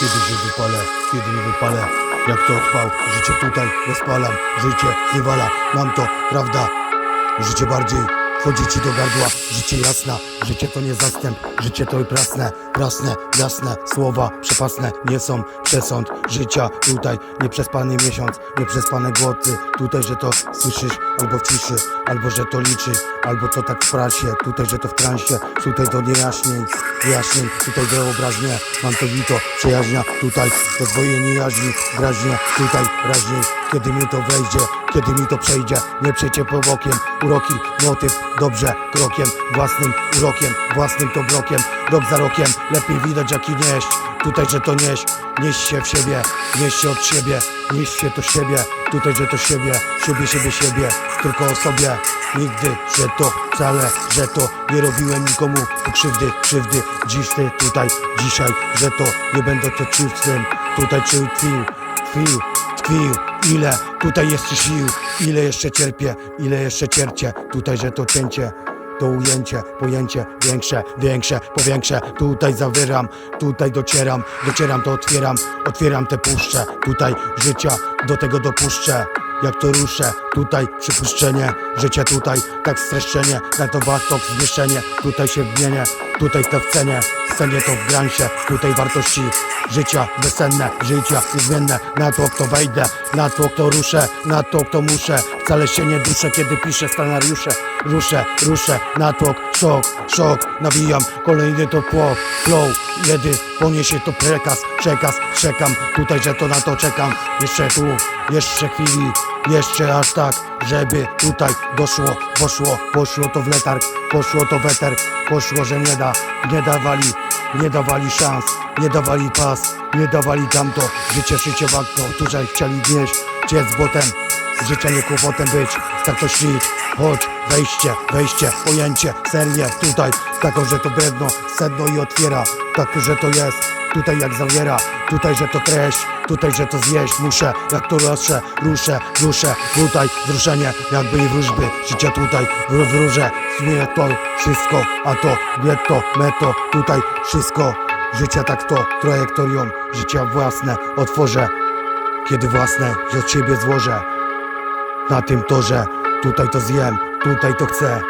Kiedy się wypalę, kiedy nie wypalę Jak to odpał, życie tutaj rozpalam Życie nie wala, mam to, prawda? Życie bardziej wchodzi ci do gardła Życie jasna, życie to nie zastęp Życie to i prasne, prasne, jasne Słowa przepasne nie są przesąd Życia. Tutaj nieprzespany miesiąc Nieprzespane głoty. Tutaj, że to słyszysz albo w ciszy Albo, że to liczysz Albo co tak w prasie. Tutaj, że to w transie Tutaj to niejaśnień Wyjaśnień, tutaj wyobraźnię Mam to wito, przyjaźnia. Tutaj podwojenie jaźni Graźnie, tutaj raźniej Kiedy mi to wejdzie, kiedy mi to przejdzie. Nie przejdzie po bokiem Uroki, motyw, dobrze Krokiem, własnym urokiem Własnym to blokiem. Rok za rokiem, lepiej widać jak i nieść. Tutaj, że to nieść. Nieś się w siebie, nieś się od siebie. Nieś się to siebie, tutaj, że to siebie. Siebie, siebie, siebie, tylko o sobie. Nigdy, że to wcale, że to Nie robiłem nikomu krzywdy, krzywdy. Dziś ty, tutaj, dzisiaj, że to Nie będę to czuł Tutaj czuł tkwił, tkwił, tkwił. Ile tutaj jeszcze sił, ile jeszcze cierpię? Ile jeszcze ciercie, tutaj, że to cięcie to ujęcie, pojęcie większe, większe, powiększe. Tutaj zawieram, tutaj docieram Docieram to otwieram, otwieram te puszcze. Tutaj życia, do tego dopuszczę. Jak to ruszę, tutaj przypuszczenie. Życie tutaj, tak streszczenie. Na to warto zwieszenie, tutaj się wmienię Tutaj to w cenie, w cenie to w gransie Tutaj wartości życia bezsenne Życia niezmienne, na to kto wejdę Na to kto ruszę, na to kto muszę. Wcale się nie duszę, kiedy piszę scenariusze. Ruszę, ruszę, natłok, szok, szok. Nawijam kolejny to płok, flow. Jedy, poniesie to przekaz, przekaz Czekam, tutaj, że to na to czekam. Jeszcze tu, jeszcze chwili Jeszcze aż tak, żeby tutaj doszło, poszło, poszło to w letarg Poszło to weter, poszło, że nie da Nie dawali, nie dawali szans Nie dawali pas, nie dawali tamto Życie, życie walką, którzy chcieli gnieść Ciec botem, Życie nie kłopotem być, tak to świt Chodź, wejście, wejście, pojęcie, serię Tutaj, taką, że to bedno, sedno i otwiera. Tak, że to jest, tutaj jak zawiera Tutaj, że to treść, tutaj, że to zjeść Muszę, jak to ruszę, ruszę, ruszę. Tutaj, wzruszenie, jakby i wróżby. Życie tutaj, wróżę Zmienię to wszystko, a to getto, meto Tutaj wszystko, życia tak to Trajektorią, życia własne Otworzę, kiedy własne, od siebie złożę. Na tym torze. Tutaj to zjem, tutaj to chcę